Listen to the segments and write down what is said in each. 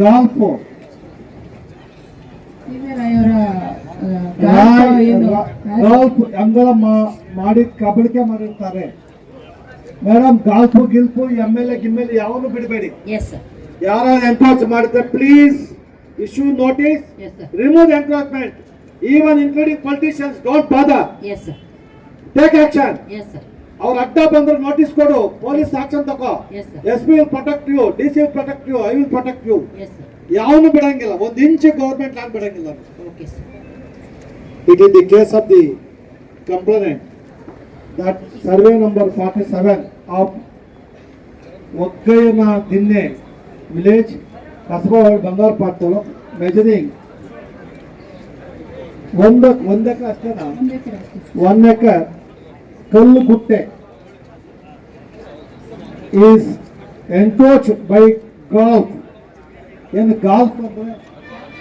Golf ಅಂಗಳ ಮಾ- ಮಾಡಿ ಕಬಳಿಕೆ ಮಾಡಿರ್ತಾರೆ. ಮೇಡಮ್ ಗಾಲ್ಫು ಗಿಲ್ಫು ಎಂ ಎಲ್ ಎ ಗಿಮ್ಮೆಲ್ ಯಾವನು ಬಿಡಬೇಡಿ. ಯಾರು ಎನ್ಕ್ರೋಚ್ ಮಾಡಿದ್ರೆ please issue notice remove encroachment even including politicians don't bother sir take action ಅವ್ರ ಅಡ್ಡ ಬಂದ್ರೆ ನೋಟಿಸ್ ಕೊಡು ಪೊಲೀಸ್ ಆಕ್ಷನ್ ತಗೋ yes sir S P will protect you D C will protect you I will protect you yes sir ಯಾವನು ಬಿಡಂಗಿಲ್ಲ ಒಂದ್ inch government land ಬಿಡಂಗಿಲ್ಲ okay sir it is the case of the complainant that survey number forty seven of ಒಕ್ಕಯ್ಯನ ದಿನ್ನೆ village Kasaba ಬಂಗಾರ ಪಾಟಲು measuring ಒಂದು ಒಂದು ಎಕರೆ ಅಷ್ಟೇನಾ ಒಂದೇ ಕಡೆ ಅಷ್ಟೇ ಸರ್. ಒನ್ ಎಕರ್ ಕಲ್ಲು ಗುಟ್ಟೆ ಈಸ್ ಎನ್ಕ್ರೋಚ್ ಬೈ ಗಾಲ್ಫ್ ಏನು ಗಾಲ್ಫ್ ಅಂದ್ರೆ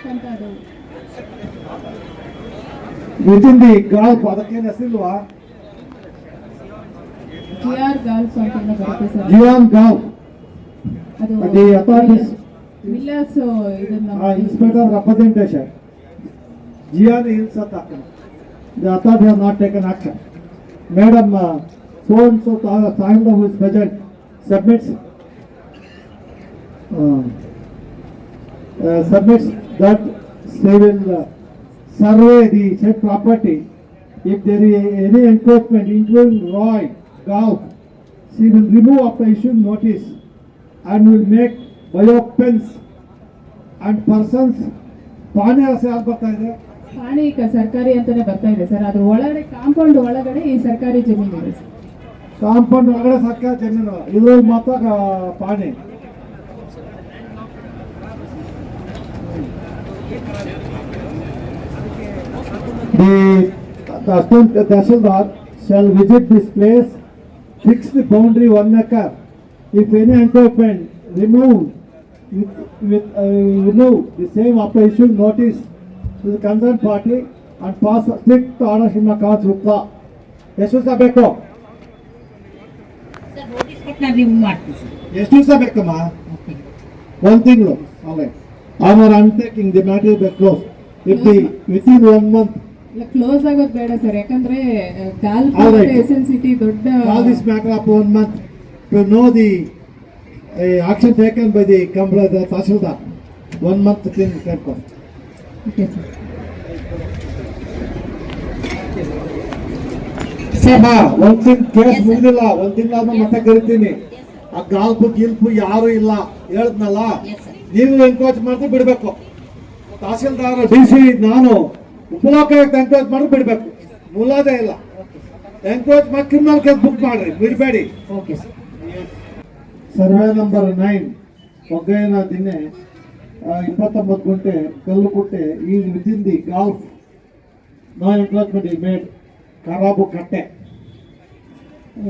ಅಂತ ಅದು ವಿತಿನ್ ದಿ ಗಾಲ್ಫ್ ಅದಕ್ಕೇನು ಹೆಸರಿಲ್ವಾ ಜಿ ಆರ್ ಗಾಲ್ಫ್ ಅಂತ ಏನೋ ಬರುತ್ತೆ ಸರ್ ಜಿಯಾನ್ ಗಾಲ್ಫ್ ಅದು ದಿ ಅಥಾರಿಟೀಸ್ ವಿಲ್ಲರ್ಸ್ ಇದನ್ನ ಇನ್ಸ್ಪೆಕ್ಟರ್ ರೆಪ್ರೆಸೆಂಟೇಷನ್ ಜಿಯಾನ್ ಹಿಲ್ಸ್ ಅಂತ ಹಾಕೋಣ the authority have not taken action madam so and so ಸಾಹಿಂದ who is present submits submits that they will uh, survey the said property. If there is any encroachment, including Roy, Golf, she will remove after issuing notice and will make biopens and persons. ಪಾಣಿ ಹಸ ಯಾರು ಬರ್ತಾ ಇದೆ ಪಾಣಿ ಈಗ ಸರ್ಕಾರಿ ಅಂತಾನೆ ಬರ್ತಾ ಇದೆ ಸರ್ ಅದು ಒಳಗಡೆ ಕಾಂಪೌಂಡ್ ಒಳಗಡೆ ಈ ಸರ್ಕಾರಿ ಜಮೀನು ಇದೆ ಸರ್ ಕಾಂಪೌಂಡ್ ಒಳಗಡೆ ಸರ್ಕಾರ ಜಮೀನು ಇದ್ರಲ್ಲಿ ಮಾತ್ರ ಆ, ಪಾಣಿ The the assistant Tahsildar shall visit this place, fix the boundary one acre. If any encroachment, remove with, with, uh, remove the same after issuing notice to the concerned party and pass order strict order in accordance with law. ಎಷ್ಟು ದಿವಸ ಬೇಕು? ಎಷ್ಟು ದಿವಸ ಬೇಕಮ್ಮ? ಒಂದು ತಿಂಗಳು. Alright our undertaking the matter by close if the within one month ಇಲ್ಲ close ಆಗೋದು ಬೇಡ ಸರ್. ಯಾಕಂದ್ರೆ ಕಾಲ್ ಎಸ್ ಎನ್ ಸಿಟಿ ದೊಡ್ಡ call this matter up one month to know the action taken by the Kampli tahsildar one month ತಿಂಗ್ ಕೇಳ್ಕೊ sir ಒಂದ್ ತಿಂಗ್ case. ಮುಗಿದಿಲ್ಲ ಒಂದ್ ಮತ್ತೆ ಕರಿತೀನಿ. ಆ ಗಾಲ್ಪು ಗಿಲ್ಪು ಯಾರು ಇಲ್ಲ. ಹೇಳದ್ನಲ್ಲ? ನೀವು ಎನ್ಕ್ರೋಚ್ ಮಾಡಿದ್ರೆ ಬಿಡಬೇಕು. ತಹಸೀಲ್ದಾರ್ ಡಿ ಸಿ ನಾನು ಉಪಲೋಕಾಯುಕ್ತ ಎನ್ಕ್ರೋಚ್ ಮಾಡಿದ್ರೆ ಬಿಡಬೇಕು. ಮುಲಾದೇ ಇಲ್ಲ. ಎನ್ಕ್ರೋಚ್ ಮಾಡಿ ಕ್ರಿಮಿನಲ್ ಕೇಸ್ ಬುಕ್ ಮಾಡ್ರಿ. ಬಿಡಬೇಡಿ. Okay sir survey number nine ಒಗ್ಗಯ್ಯನ ದಿನ್ನೆ ಇಪ್ಪತ್ತೊಂಬತ್ತು ಗುಂಟೆ ಕಲ್ಲುಕುಟ್ಟೆ ಈ within the golf no encroachment ಈ ಮೇಡ್ ಖರಾಬು ಕಟ್ಟೆ.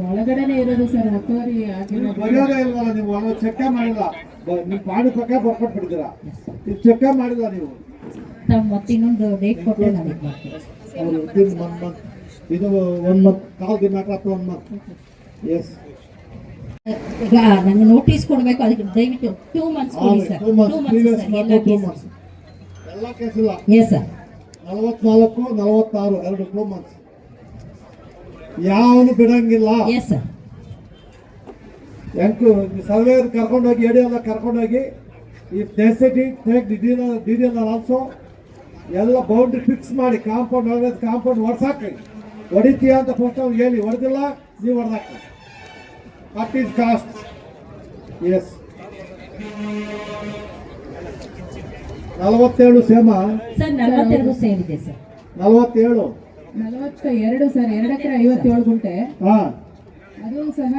ಒಳಗಡೆನೇ ಇರೋದು ಸರ್ ಒತ್ತುವರಿ ಬರೆಯೋದೇ ಇಲ್ವಲ್ಲ ನೀವು ಅವಾಗ ಚೆಕ್ ಮಾಡಿಲ್ಲ. ನೀವು ಪಾಣಿ ಪಕ್ಕ ಬರ್ಕೊಟ್ಟು ಬಿಡ್ತೀರಾ ಇದು ಚೆಕ್ ಮಾಡಿಲ್ಲ ನೀವು? ಮತ್ತೆ ಇನ್ನೊಂದು ಡೇಟ್ ಕೊಟ್ಟೆ ನಾನು ಇದು ಒನ್ ಮಂತ್ ಇದು one month call the matter of one month yes ನನಗೆ ನೋಟಿಸ್ ಕೊಡಬೇಕು ಅದಕ್ಕೆ ದಯವಿಟ್ಟು ಟೂ ಮಂತ್ಸ್ ಕೊಡಿ ಸರ್ ಟೂ ಮಂತ್ಸ್ ಎಲ್ಲ ಕೇಸ್ ಇಲ್ಲ. ಎಸ್ ಸರ್ ನಲವತ್ನಾಲ್ಕು ನಲವತ್ತಾರು ಎರಡು ಟೂ ಮಂತ್ಸ್ ಯಾವನು ಬಿಡಂಗಿಲ್ಲ. ಎಸ್ ಸರ್ ಎಂಟು ಸರ್ವೇರ್ ಕರ್ಕೊಂಡೋಗಿ ಎಡಿ ಎಲ್ಲ ಕರ್ಕೊಂಡೋಗಿ ಈ necessity take D D D also ಎಲ್ಲ ಬೌಂಡ್ರಿ ಫಿಕ್ಸ್ ಮಾಡಿ ಕಾಂಪೌಂಡ್ ಒಳಗೆ ಕಾಂಪೌಂಡ್ ಹೊಡ್ಸಾಕ್ರಿ ಹೊಡಿತೀಯ ಅಂತ ಫಸ್ಟ್ ಅವ್ರು ಹೇಳಿ ಹೊಡೆದಿಲ್ಲ ನೀವು ಹೊಡೆದಾಕ್ರಿ ವಾಟ್ ಈಸ್ ಕಾಸ್ಟ್ ಎಸ್ ನಲವತ್ತೇಳು ಸೇಮ. ಸರ್ ನಲವತ್ತೆರಡು ಸೇಮ್ ಇದೆ ಸರ್. ನಲವತ್ತೇಳು. ನಲವತ್ತ ಎರಡು ಸರ್. ಎರಡು ಎಕರೆ ಐವತ್ತೇಳು ಗುಂಟೆ. ಹಾ. ಅದು ಸಹ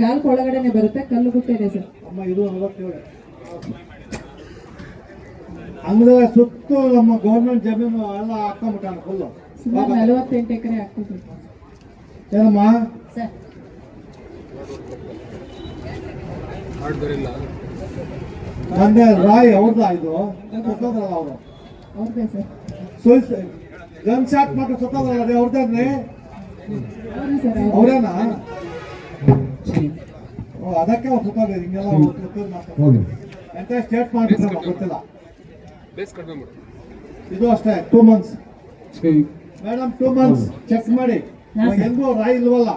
ಗಾಲ್ಕ ಒಳಗಡೆನೆ ಬರುತ್ತೆ ಕಲ್ಲು ಗುಟ್ಟೆ ಇದೆ ಸರ್. ಅಮ್ಮ ಇದು ನಲವತ್ತೇಳು. ಅಂದ್ರೆ ಸುತ್ತು ನಮ್ಮ ಗೌರ್ಮೆಂಟ್ ಜಮೀನು ಎಲ್ಲ ಹಾಕೊಂಬಿಟ್ಟಾನ ಫುಲ್ಲು ನಲವತ್ತೆಂಟು ಎಕರೆ ಆಗ್ತದೆ ಏನಮ್ಮ? ಸರ್ ಮೊನ್ನೆ ರಾಯ್ ಅವ್ರದ್ದು ಇದು? ಸತ್ತೋದ್ರಲ್ಲ ಅವರು. ಅವ್ರದ್ದೇ ಸರ್. ಸುಲ್ಸ್ ಗನ್ ಶಾಟ್ ಮಾತ್ರ ಸತ್ತೋದ್ರಲ್ಲ ಅದೇ ಅವ್ರದ್ದೇನ್ರಿ ಅವ್ರೇನಾ? ಓ ಅದಕ್ಕೆ ಅವ್ರು ಸತ್ತೋದ್ರು ಹಿಂಗೆಲ್ಲ ಅವ್ರು ಎಂತ ಸ್ಟೇಟ್ ಮಾಡಿದ್ರೆ ಗೊತ್ತಿಲ್ಲ. ಇದು ಅಷ್ಟೇ two months madam two months check ಮಾಡಿ. ಹೆಂಗೂ ರಾಯಿ ಇಲ್ವಲ್ಲ?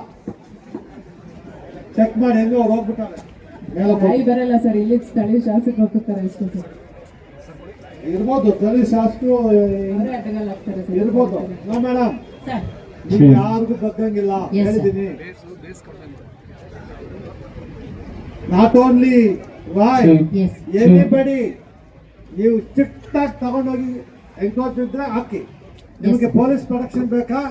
ಚೆಕ್ ಮಾಡಿ ಹೆಂಗೂ ಅವ್ರು ಹೋಗ್ಬಿಟ್ಟಾರೆ. ರಾಯಿ ಬರಲ್ಲ ಸರ್ ಇಲ್ಲಿ ಸ್ಥಳೀಯ ಶಾಸಕರು ಹೋಗ್ತಾರೆ ಅಷ್ಟೇ ಸರ್. ಇರ್ಬೋದು ಸ್ಥಳೀಯ ಶಾಸಕರು ಇರ್ಬೋದು. No madam. ಸರ್. ನೀವು ಯಾರಿಗೂ ಬಗ್ಗಂಗಿಲ್ಲ ಹೇಳಿದ್ದೀನಿ not only Y S anybody ನೀವು ಸ್ಟ್ರಿಕ್ಟ್ ಆಗಿ ತಗೊಂಡೋಗಿ ಎನ್ಕ್ರೋಚ್ ಇದ್ರೆ ಹಾಕಿ. ನಿಮಗೆ ಪೊಲೀಸ್ ಪ್ರೊಟೆಕ್ಷನ್ ಬೇಕಾ?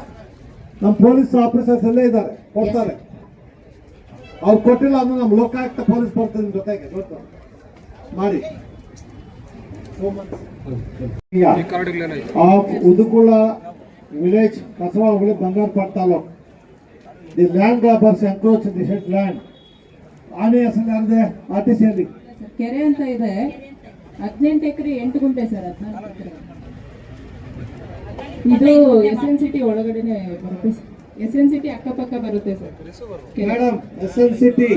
ನಮ್ಮ ಪೊಲೀಸ್ ಆಫೀಸರ್ಸ್ ಎಲ್ಲೇ ಇದ್ದಾರೆ ಕೊಡ್ತಾರೆ. ಅವ್ರು ಕೊಟ್ಟಿಲ್ಲ ಅಂದ್ರೆ ನಮ್ಮ ಲೋಕಾಯುಕ್ತ ಪೊಲೀಸ್ ಬರ್ತದೆ ಜೊತೆಗೆ. ಗೊತ್ತು? ಮಾಡಿ. ಆಫ್ ಉದುಕುಳ ವಿಲೇಜ್ ಕಸವ ಹುಳಿ ಬಂಗಾರ taluk. The land robbers encroach the said land ಆನೆ ಹೆಸರು ಅಂದ್ರೆ ಆರ್ ಟಿ ಸಿಯಲ್ಲಿ ಸರ್, ಕೆರೆ ಅಂತ ಇದೆ. ಹದಿನೆಂಟು ಎಕರೆ ಎಂಟು ಗುಂಟೆ ಸರ್ ಹದಿನಾಲ್ಕು ಎಕರೆ. ಇದು ಎಸ್ ಎನ್ ಸಿಟಿ ಒಳಗಡೆನೆ ಬರುತ್ತೆ ಎಸ್ ಎನ್ ಸಿಟಿ ಅಕ್ಕಪಕ್ಕ ಬರುತ್ತೆ sir. Madam S N city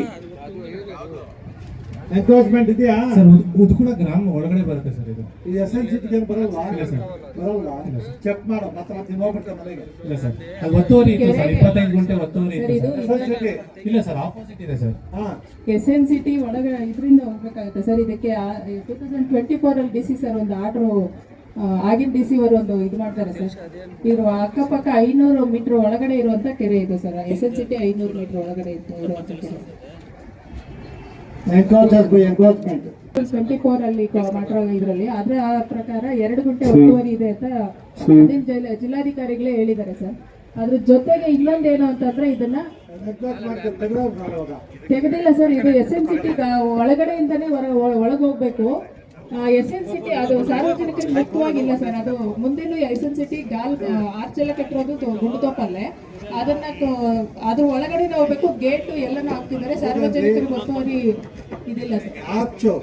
encroachment ಇದೆಯಾ? ಸರ್ ಉದ್ಕುಳ ಗ್ರಾಮ ಒಳಗಡೆ ಬರುತ್ತೆ ಸರ್ ಇದು. ಇದು ಎಸ್ ಎನ್ ಸಿಟಿಗೆ ಬರಲ್ಲ ಇಲ್ಲ ಸರ್. ಬರಲ್ವಾ ಚೆಕ್ ಮಾಡೋ ಮಾತ್ರ ನೀನು ಹೋಗ್ಬಿಟ್ಟೆ ಮನೆಗೆ. ಇಲ್ಲ ಸರ್. ಅದು ಒತ್ತುವರಿ ಇತ್ತು ಸರ್ ಇಪ್ಪತ್ತೈದು ಗಂಟೆ ಒತ್ತುವರಿ ಇತ್ತು ಇಲ್ಲ ಸರ್ ಆಪೋಸಿಟ್ ಇದೆ ಸರ್. ಹಾ. ಎಸ್ ಎನ್ ಸಿಟಿ ಒಳಗಡೆ ಇದರಿಂದ ಹೋಗ್ಬೇಕಾಗುತ್ತೆ ಸರ್. ಇದಕ್ಕೆ ಟೂ ತೌಸಂಡ್ ಟ್ವೆಂಟಿ ಫೋರ್ ಅಲ್ಲಿ ಡಿ ಸಿ ಸರ್ ಒಂದು ಆರ್ಡ್ರು ಆಗಿನ ಡಿ ಸಿ ಅವರು ಒಂದು ಇದು ಮಾಡ್ತಾರೆ ಸರ್. ಇದು ಅಕ್ಕಪಕ್ಕ ಐನೂರು ಮೀಟರ್ ಒಳಗಡೆ ಇರುವಂತ ಕೆರೆ ಇದೆ ಸರ್. ಎಸ್ ಎಲ್ ಸಿಟಿ ಐನೂರು ಮೀಟರ್ ಒಳಗಡೆ ಇತ್ತು ಟ್ವೆಂಟಿ ಫೋರ್ ಅಲ್ಲಿ ಮಾತ್ರ ಮಾಡಿರೋ ಇದರಲ್ಲಿ. ಆದ್ರೆ ಆ ಪ್ರಕಾರ ಎರಡು ಗಂಟೆ ಒತ್ತುವರಿ ಇದೆ ಅಂತ ಜಿಲ್ಲಾಧಿಕಾರಿಗಳೇ ಹೇಳಿದ್ದಾರೆ ಸರ್. ಅದ್ರ ಜೊತೆಗೆ ಇನ್ನೊಂದೇನು ಅಂತಂದ್ರೆ ಇದನ್ನ ತೆಗೆದಿಲ್ಲ ಸರ್. ಇದು ಎಸ್ ಎನ್ ಸಿಟಿ ಒಳಗಡೆಯಿಂದನೇ ಹೊರ ಒಳಗೆ ಹೋಗ್ಬೇಕು. ಎಸ್ ಎನ್ ಸಿಟಿ ಅದು ಸಾರ್ವಜನಿಕರಿಗೆ ಮುಖ್ಯವಾಗಿಲ್ಲ ಸರ್. ಅದು ಮುಂದೆನೂ ಎಸ್ ಎನ್ ಸಿಟಿ ಗಾಲ್ ಆರ್ಚೆಲ್ಲ ಎಲ್ಲ ಕಟ್ಟಿರೋದು ಗುಂಡು ತೋಪಲ್ಲೇ ಅದನ್ನ ಅದ್ರ ಒಳಗಡೆ ಹೋಗ್ಬೇಕು. ಗೇಟ್ ಎಲ್ಲನೂ ಹಾಕ್ತಿದ್ದಾರೆ. ಸಾರ್ವಜನಿಕರಿಗೆ ಒತ್ತುವರಿ ಇದಿಲ್ಲ sir. Arch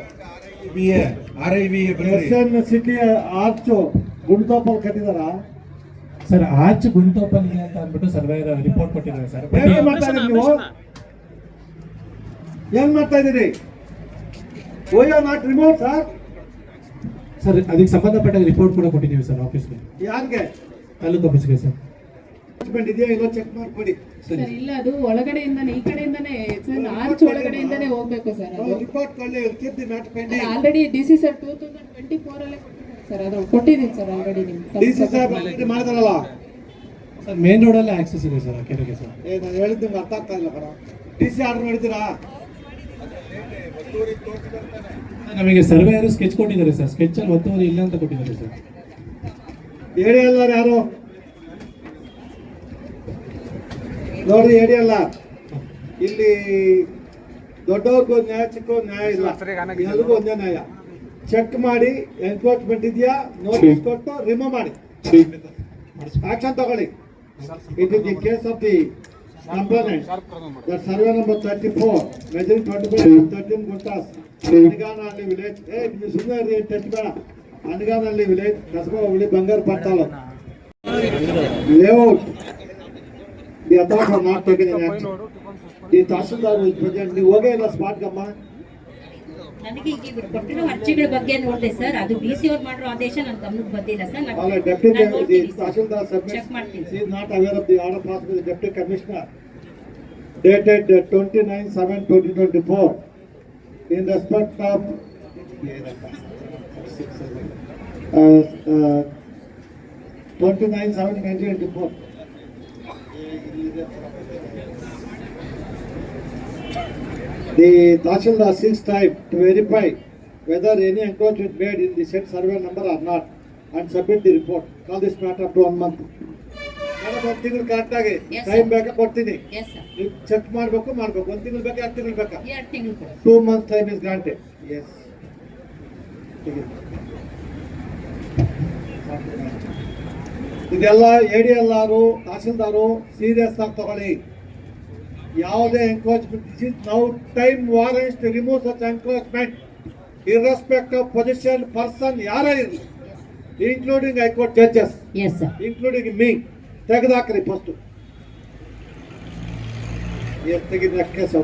S N city arch ಗುಂಡ್ತೋಪಲ್ ಕಟ್ಟಿದಾರ? ಸರ್ ಆರ್ಚ್ ಇದೆ ಅಂತ ಅಂದ್ಬಿಟ್ಟು ಸರ್ವೇಯರ್ ರಿಪೋರ್ಟ್ ಕೊಟ್ಟಿದ್ದಾರೆ ಸರ್. ಏನ್ ಮಾಡ್ತಾ ಇದ್ದೀರಿ ನೀವು? ಏನ್ ಮಾಡ್ತಾ ನಾಟ್ ರಿಮೋಟ್ ಸರ್ ಸರ್ ಅದಕ್ಕೆ ಸಂಬಂಧಪಟ್ಟ ರಿಪೋರ್ಟ್ ಕೂಡ ಕೊಟ್ಟಿದ್ದೀವಿ ಸರ್ ಆಫೀಸ್ಗೆ ಯಾರಿಗೆ? ತಾಲೂಕು ಆಫೀಸ್ಗೆ ಸರ್. ಇದೆಯಾ? ಇಲ್ಲ ಚೆಕ್ ಮಾಡ್ಕೊಡಿ ಸರ್. ಇಲ್ಲ ಅದು ಒಳಗಡೆಯಿಂದಾನೆ ಈ ಕಡೆಯಿಂದಾನೇ ಸರ್ ಆರ್ಚ್ ಒಳಗಡೆಯಿಂದಾನೇ ಹೋಗ್ಬೇಕು ಸರ್ ಅದು. Report ಕೊಳ್ಳಿ keep the matter pending already D C sir two thousand twenty four ಅಲ್ಲೇ ಕೊಟ್ಟಿದ್ದಾರೆ ಸರ್ ಅದು ಕೊಟ್ಟಿದ್ದೀನಿ sir already D C saheb already ಮಾಡಿದಾರಲ್ಲ ಸರ್ ಮೇನ್ ರೋಡಲ್ಲೇ ಆಕ್ಸೆಸ್ ಇದೆ ಸರ್ ಕೆರೆಗೆ ಸರ್. ಏ ನಾನು ಹೇಳಿದ್ದು ನಿಮ್ಗೆ ಅರ್ಥ ಆಗ್ತಾ ಇಲ್ಲ ಕಣ. ಡಿ ಸಿ ಆರ್ಡರ್ ಮಾಡಿದ್ದೀರಾ? ಸರ್, ನಮಗೆ ಸರ್ವೇಯರ್ ಸ್ಕೆಚ್ ಕೊಟ್ಟಿದ್ದಾರೆ ಸರ್ ಸ್ಕೆಚ್ ಅಲ್ಲಿ ಒತ್ತುವರಿ ಇಲ್ಲ ಅಂತ ಕೊಟ್ಟಿದ್ದಾರೆ ಸರ್ ಹೇಳಿ ಅಲ್ಲ ಯಾರು? ನೋಡ್ರಿ ಹೇಳಿ ಅಲ್ಲ. ಇಲ್ಲಿ ದೊಡ್ಡವ್ರಿಗೂ ನ್ಯಾಯ ಚಿಕ್ಕವ್ರಿಗೆ ನ್ಯಾಯ ಇಲ್ಲ. ಎಲ್ರಿಗೂ ಒಂದೇ ನ್ಯಾಯ. ಚೆಕ್ ಮಾಡಿ ಎನ್ಕ್ರೋಚ್ಮೆಂಟ್ ಇದೆಯಾ? ನೋಟಿಸ್ ಕೊಟ್ಟು ರಿಮೂವ್ ಮಾಡಿ. ಆಕ್ಷನ್ ತಗೊಳ್ಳಿ. It is the case of the complaint sharp ಕಡಿಮೆ ಮಾಡು The survey number thirty-four, measuring twenty-five to thirteen gunters, Aniganalli village, eh, ನೀವು ಸುಮ್ಮನೆ ಟಚ್ ಬೇಡ Anaganahalli village Kasaba hobli Bangarapet taluk layout the authority are not taken in action the tahsildar is present ನೀವು ಹೋಗೇ ಇಲ್ಲ spot ಅಮ್ಮ ನನಗೆ ಈಗ ಇವ್ರು ಕೊಟ್ಟಿರೋ ಅರ್ಜಿಗಳ ಬಗ್ಗೆ ನೋಡಿದೆ ಸರ್ ಅದು ಡಿ ಸಿ ಅವ್ರು ಮಾಡಿರೋ ಆದೇಶ ನನ್ನ ಗಮನಕ್ಕೆ ಬಂದಿಲ್ಲ ಸರ್ ನಾನು- ನಾನು ಚೆಕ್ ಮಾಡ್ತೀನಿ She is not aware of the order passed by the deputy commissioner dated twenty-nine seven twenty twenty-four in The Tahsildar seeks time to verify whether any encroachment made in the said survey number or not and submit the report. Call this matter up to one month. Madam ಒಂದು ತಿಂಗಳು correct ಆಗಿ Yes, time sir. ಬೇಕಾ ಕೊಡ್ತೀನಿ yes sir ನೀವು check ಮಾಡಬೇಕು ಮಾಡ್ಬೇಕು ಒಂದು ತಿಂಗಳು ಬೇಕಾ ಎರಡು ತಿಂಗಳು ಬೇಕಾ ಎರಡು ತಿಂಗಳು ಕೊಡಿ two month time is granted yes ಇದೆಲ್ಲ A D L R tahsildar serious ಆಗಿ ತಗೊಳ್ಳಿ ಯಾವುದೇ encroachment this is now time warrants to remove such encroachment irrespective of position person ಯಾರೇ ಇರಲಿ including high court judges yes sir including me ತೆಗೆದಾಕ್ರಿ first ಎಷ್ಟು ತೆಗೆದ case